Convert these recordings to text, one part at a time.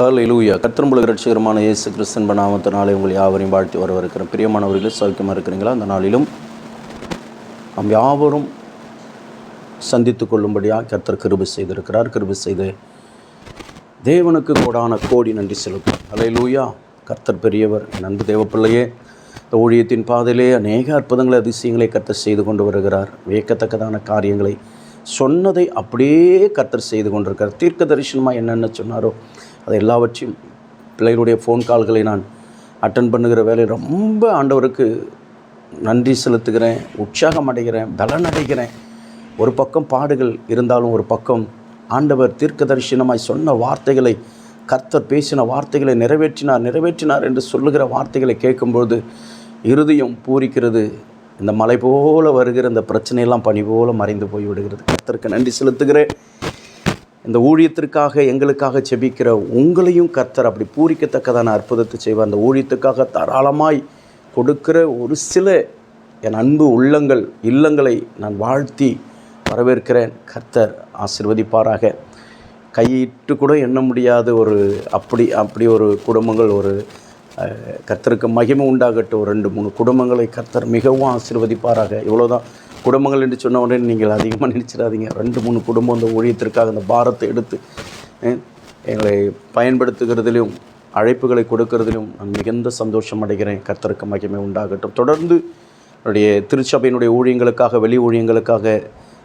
லூயா கத்திரம்புல ரட்சிகரமான இயேசு கிறிஸ்தன் நாமத்தினாலே உங்கள் யாவரையும் வாழ்த்தி வரவிருக்கிற பிரியமானவர்களே சௌக்கியமாக இருக்கிறீங்களா? அந்த நாளிலும் நம் யாவரும் சந்தித்து கொள்ளும்படியாக கர்த்தர் கிருபை செய்திருக்கிறார். கிருபி செய்து தேவனுக்கு கோடான கோடி நன்றி செலுத்தும் லூயா கர்த்தர் பெரியவர் என் அன்பு தேவப்பிள்ளையே இந்த ஊழியத்தின் பாதையிலே அநேக அற்புதங்களை அதிசயங்களை கர்த்தர் செய்து கொண்டு வருகிறார். வியக்கத்தக்கதான காரியங்களை சொன்னதை அப்படியே கர்த்தர் செய்து கொண்டிருக்கிறார். தீர்க்க தரிசனமாக என்னென்ன சொன்னாரோ அதை எல்லாவற்றையும் பிள்ளைகளுடைய ஃபோன் கால்களை நான் அட்டன் பண்ணுகிற வேலையை ரொம்ப ஆண்டவருக்கு நன்றி செலுத்துகிறேன் உற்சாகம் அடைகிறேன் பலன் அடைகிறேன். ஒரு பக்கம் பாடுகள் இருந்தாலும் ஒரு பக்கம் ஆண்டவர் தீர்க்க தரிசனமாய் சொன்ன வார்த்தைகளை கர்த்தர் பேசின வார்த்தைகளை நிறைவேற்றினார் நிறைவேற்றினார் என்று சொல்லுகிற வார்த்தைகளை கேட்கும்போது இருதயம் பூரிக்கிறது. இந்த மலை போல வருகிற இந்த பிரச்சனையெல்லாம் பனி போல மறைந்து போய் விடுகிறது. கர்த்தருக்கு நன்றி செலுத்துகிறேன். இந்த ஊழியத்திற்காக எங்களுக்காக செபிக்கிற உங்களையும் கர்த்தர் அப்படி பூரிக்கத்தக்கதான அற்புதத்தை செய்வார். அந்த ஊழியத்துக்காக தாராளமாய் கொடுக்கிற ஒரு சில என் அன்பு உள்ளங்கள் இல்லங்களை நான் வாழ்த்தி வரவேற்கிறேன். கர்த்தர் ஆசிர்வதிப்பாராக. கையிட்டு கூட எண்ண முடியாத ஒரு அப்படி அப்படி ஒரு குடும்பங்கள் ஒரு கர்த்தருக்கு மகிமை உண்டாகட்டும். ரெண்டு மூணு குடும்பங்களை கர்த்தர் மிகவும் ஆசீர்வதிப்பாராக. இவ்வளோதான் குடும்பங்கள் என்று சொன்ன உடனே நீங்கள் அதிகமாக நினச்சிடாதீங்க. ரெண்டு மூணு குடும்பம் அந்த ஊழியத்திற்காக அந்த பாரத்தை எடுத்து எங்களை பயன்படுத்துகிறதிலும் அழைப்புகளை கொடுக்கறதிலும் நான் மிகுந்த சந்தோஷம் அடைகிறேன். கர்த்தருக்கு மகிமை உண்டாகட்டும். தொடர்ந்து என்னுடைய திருச்சபையினுடைய ஊழியங்களுக்காக வெளி ஊழியங்களுக்காக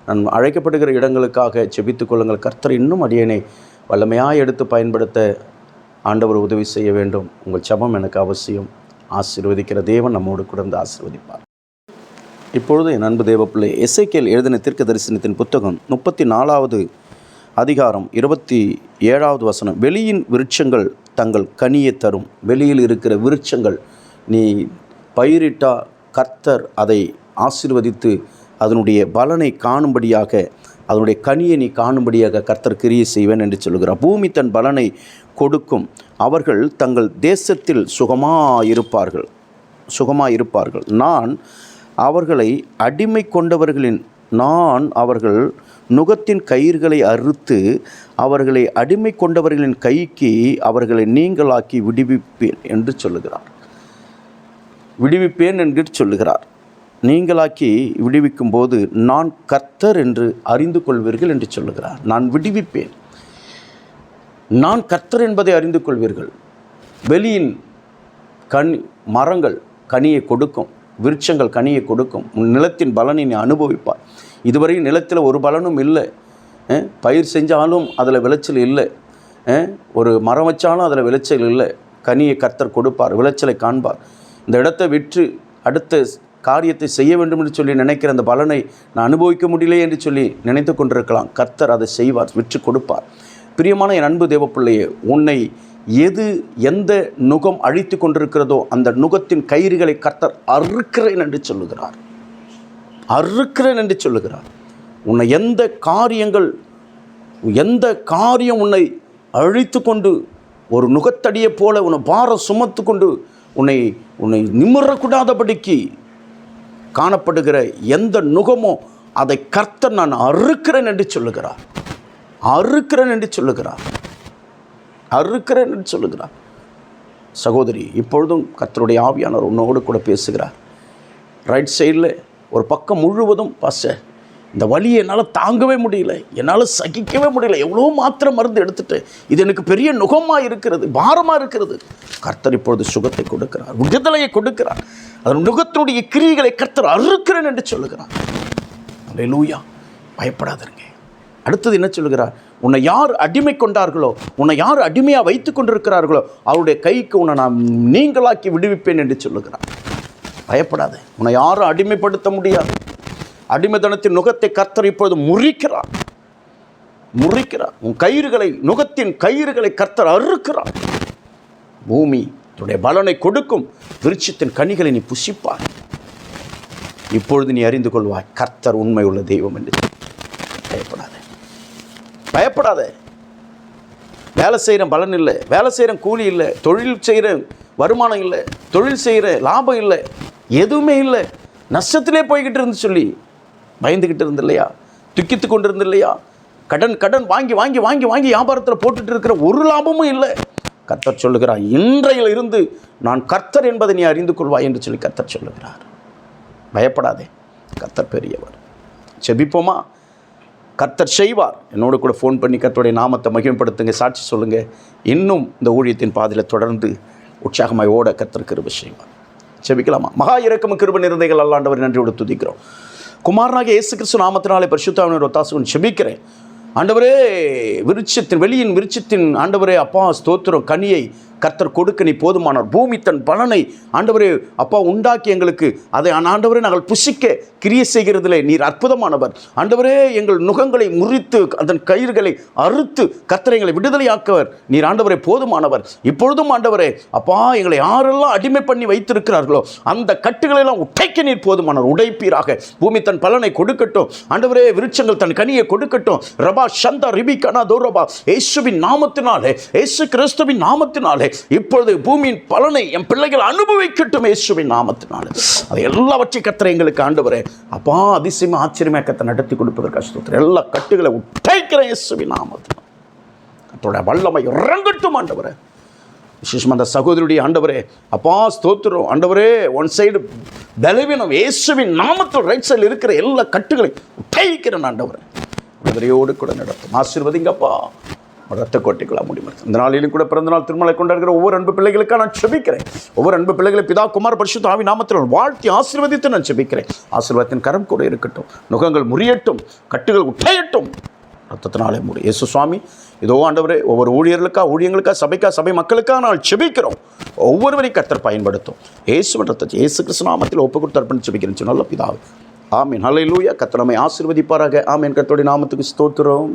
நான் அழைக்கப்படுகிற இடங்களுக்காக செபித்துக் கொள்ளுங்கள். கர்த்தர் இன்னும் அடியனை வல்லமையாக எடுத்து பயன்படுத்த ஆண்டவர் உதவி செய்ய வேண்டும். உங்கள் சபம் எனக்கு அவசியம். ஆசீர்வதிக்கிற தேவன் நம்மோடு கூட ஆசீர்வதிப்பார். இப்பொழுது என் அன்பு தேவப்பிள்ளை எஸ்ஐகேல் எழுதின தீர்க்க தரிசனத்தின் புத்தகம் முப்பத்தி நாலாவது அதிகாரம் இருபத்தி ஏழாவது வசனம். வெளியின் விருட்சங்கள் தங்கள் கனியை தரும். வெளியில் இருக்கிற விருட்சங்கள் நீ பயிரிட்டா கர்த்தர் அதை ஆசீர்வதித்து அதனுடைய பலனை காணும்படியாக அதனுடைய கனியை நீ காணும்படியாக கர்த்தர் கிரியை செய்வேன் என்று சொல்கிறார் பூமி தன் பலனை கொடுக்கும். அவர்கள் தங்கள் தேசத்தில் சுகமாயிருப்பார்கள். சுகமாயிருப்பார்கள். நான் அவர்களை அடிமை கொண்டவர்களின் நான் அவர்கள் நுகத்தின் கயிறுகளை அறுத்து அவர்களை அடிமை கொண்டவர்களின் கைக்கு அவர்களை நீங்களாக்கி விடுவிப்பேன் என்று சொல்லுகிறார். விடுவிப்பேன் என்று சொல்லுகிறார். நீங்களாக்கி விடுவிக்கும் போது நான் கர்த்தர் என்று அறிந்து கொள்வீர்கள் என்று சொல்லுகிறார். நான் விடுவிப்பேன். நான் கர்த்தர் என்பதை அறிந்து கொள்வீர்கள். வெளியின் கனி மரங்கள் கனியை கொடுக்கும் விருட்சங்கள் கனியை கொடுக்கும் உன் நிலத்தின் பலனை நீ அனுபவிப்பார் இதுவரை நிலத்தில் ஒரு பலனும் இல்லை. பயிர் செஞ்சாலும் அதில் விளைச்சல் இல்லை. ஒரு மரம் வச்சாலும் அதில் விளைச்சல் இல்லை. கனியை கர்த்தர் கொடுப்பார் விளைச்சலை காண்பார். இந்த இடத்தை விற்று அடுத்த காரியத்தை செய்ய வேண்டும் என்று சொல்லி நினைக்கிற அந்த பலனை நான் அனுபவிக்க முடியலையே என்று சொல்லி நினைத்து கொண்டிருக்கலாம். கர்த்தர் அதை செய்வார் விற்று கொடுப்பார். பிரியமான என் அன்பு தேவப்பிள்ளையே உன்னை எது எந்த நுகம் அழித்து கொண்டிருக்கிறதோ அந்த நுகத்தின் கயிறுகளை கர்த்தர் அறுக்கிறேன் என்று சொல்லுகிறார். அறுக்கிறேன் என்று சொல்லுகிறார். உன்னை எந்த காரியங்கள் எந்த காரியம் உன்னை அழித்து கொண்டு ஒரு நுகத்தடியைப் போல உன்னை பாரம் சுமத்து கொண்டு உன்னை உன்னை நிமிரக்கூடாதபடிக்கு காணப்படுகிற எந்த நுகமோ அதை கர்த்தர் நான் அறுக்கிறேன் என்று சொல்லுகிறார். அறுக்கிறேன் என்று சொல்லுகிறார். அறுக்கிறேன் என்று சொல்லுகிறார். சகோதரி இப்பொழுதும் கர்த்தருடைய ஆவியானவர் உன்னோடு கூட பேசுகிறார். ரைட் சைடில் ஒரு பக்கம் முழுவதும் பாச. இந்த வலியை என்னால் தாங்கவே முடியல. என்னால் சகிக்கவே முடியல. எவ்வளோ மாத்திரை மருந்து எடுத்துட்டு இது எனக்கு பெரிய நுகமாக இருக்கிறது பாரமாக இருக்கிறது. கர்த்தர் இப்பொழுது சுகத்தை கொடுக்கிறார் விடுதலையை கொடுக்கிறார். அதன் நுகத்தினுடைய கிரியைகளை கர்த்தர் அறுக்கிறேன் என்று சொல்லுகிறார். லூயா பயப்படாதருங்க அடுத்தது என்ன சொல்கிறார்? உன்னை யார் அடிமை கொண்டார்களோ உன்னை யார் அடிமையாக வைத்து கொண்டிருக்கிறார்களோ அவருடைய கைக்கு உன்னை நான் நீங்களாக்கி விடுவிப்பேன் என்று சொல்லுகிறார். பயப்படாது. உன்னை யாரும் அடிமைப்படுத்த முடியாது. அடிமைதனத்தின் நுகத்தை கர்த்தர் இப்பொழுது முறிக்கிறார். முறிக்கிறார். உன் கயிறுகளை நுகத்தின் கயிறுகளை கர்த்தர் அறுக்கிறார். பூமி தன்னுடைய பலனை கொடுக்கும். விருட்சத்தின் கனிகளை நீ புசிப்பார் இப்பொழுது நீ அறிந்து கொள்வாய் கர்த்தர் உண்மை உள்ள தெய்வம் என்று. பயப்படாத. வேலை செய்கிற பலன் இல்லை. வேலை செய்கிற கூலி இல்லை. தொழில் செய்கிற வருமானம் இல்லை. தொழில் செய்கிற லாபம் இல்லை. எதுவுமே இல்லை. நஷ்டத்திலே போய்கிட்டு இருந்து சொல்லி பயந்துக்கிட்டு இருந்து இல்லையா துக்கித்து கொண்டு இருந்து இல்லையா கடன் கடன் வாங்கி வாங்கி வாங்கி வாங்கி வியாபாரத்தில் போட்டுட்டு இருக்கிற ஒரு லாபமும் இல்லை. கர்த்தர் சொல்லுகிறார் இன்றையில் இருந்து நான் கர்த்தர் என்பதை நீ அறிந்து கொள்வாய் என்று சொல்லி கர்த்தர் சொல்லுகிறார். பயப்படாதே. கர்த்தர் பெரியவர். செபிப்போமா? கர்த்தர் செய்வார். என்னோடு கூட ஃபோன் பண்ணி கர்த்தருடைய நாமத்தை மகிமைப்படுத்துங்க சாட்சி சொல்லுங்கள் இன்னும் இந்த ஊழியத்தின் பாதையில் தொடர்ந்து உற்சாகமாய் ஓட கர்த்தர் கிருப செய்வார். செபிக்கலாமா மகா இறக்கமும் கிருப நிறந்தைகள் அல்லாண்டவர் நன்றியோடு துதிக்கிறோம். குமாரனாக இயேசு கிறிஸ்து நாமத்தினாலே பரிசுத்தாவினர் ஒத்தாசுவன் செபிக்கிறேன் ஆண்டவரே விருட்சத்தின் வெளியின் விருட்சத்தின் ஆண்டவரே அப்பா ஸ்தோத்திரம் கனியை கர்த்தர் கொடுக்க நீ போதுமானவர். பூமி தன் பலனை ஆண்டவரே அப்பா உண்டாக்கி எங்களுக்கு. அதை ஆண்டவரே நாங்கள் புசிக்க கிரியை செய்கிறதிலே நீர் அற்புதமானவர். ஆண்டவரே எங்கள் நுகங்களை முறித்து அதன் கயிறுகளை அறுத்து கர்த்தரை எங்களை விடுதலையாக்கவர். நீர் ஆண்டவரே போதுமானவர். இப்பொழுதும் ஆண்டவரே அப்பா எங்களை யாரெல்லாம் அடிமை பண்ணி வைத்திருக்கிறார்களோ அந்த கட்டுகளெல்லாம் உடைக்க நீர் போதுமானவர். உடைப்பீராக. பூமி தன் பலனை கொடுக்கட்டும். ஆண்டவரே விருட்சங்கள் தன் கனியை கொடுக்கட்டும். ரபா சந்தா ரிபி கனா தோரபா இயேசுவின் நாமத்தினாலே இயேசு கிறிஸ்துவின் நாமத்தினாலே இப்பொழுது பூமியின் பலனை என் பிள்ளைகள் அனுபவிக்கட்டும் இயேசுவின் நாமத்தினாலே. அது எல்லாவற்றையும் கத்திர எங்களுக்கு ஆண்டவரே. அப்பா அதிசயமா ஆச்சரியமாக கத்தை நடத்தி கொடுப்பதற்கு கஷ்டத்தில் எல்லா கட்டுகளை உடைக்கிறேன் இயேசுவின் நாமத்தினால். கத்தோட வல்லமை இறங்கட்டும் ஆண்டவரே. விசேஷமாக அந்த சகோதரியுடைய ஆண்டவரே. அப்பா ஸ்தோத்திரம். ஆண்டவரே ஒன் சைடு பலவீனம் இயேசுவின் நாமத்தில் ரைட் சைடில் இருக்கிற எல்லா கட்டுகளையும் உடைக்கிறேன் ஆண்டவரே. உதவியோடு கூட நடத்தும். ஆசீர்வதிங்கப்பா. ரத்த கோட்டைக்குள்ளா முடியும் இந்த நாளிலும் கூட பிறந்தநாள் திருமலை கொண்டாடுகிற ஒவ்வொரு அன்பு பிள்ளைகளுக்காக நான் செபிக்கிறேன். ஒவ்வொரு அன்பு பிள்ளைகளை பிதா குமார் பரிசுத்த ஆவி நாமத்தில் வாழ்த்தி ஆசீர்வதித்து நான் செபிக்கிறேன். ஆசீர்வாதத்தின் கரம் கூட இருக்கட்டும். நுகங்கள் முறியட்டும். கட்டுகள் உட்டையட்டும். ரத்தத்தினாலே முடி. இயேசு சுவாமி இதோ ஆண்டவரே ஒவ்வொரு ஊழியர்களுக்கா ஊழியங்களுக்கா சபைக்கா சபை மக்களுக்காக நான் செபிக்கிறோம். ஒவ்வொருவரையும் கத்தர் பயன்படுத்தும். இயேசு ரத்தத்தை இயேசு கிறிஸ்து நாமத்தில் ஒப்பு கொடுத்து அர்ப்பணித்து செபிக்கிறேன். நல்ல பிதாவே. ஆமீன். ஹalleluya. கர்த்தர் நம்மை ஆசீர்வதிப்பாராக. ஆமீன். கத்தோடைய நாமத்துக்கு ஸ்தோத்திரம்.